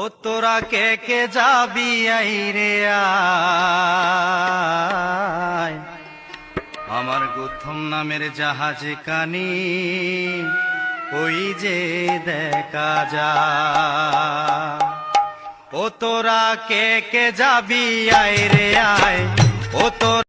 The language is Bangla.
ও তোরা কে কে যাবি আই রে আয়? আমার গুথম নামের জাহাজে কানি, ওই যে দেখা যা ও তোরা কে কে যাবি আই রে আয়? ও তোরা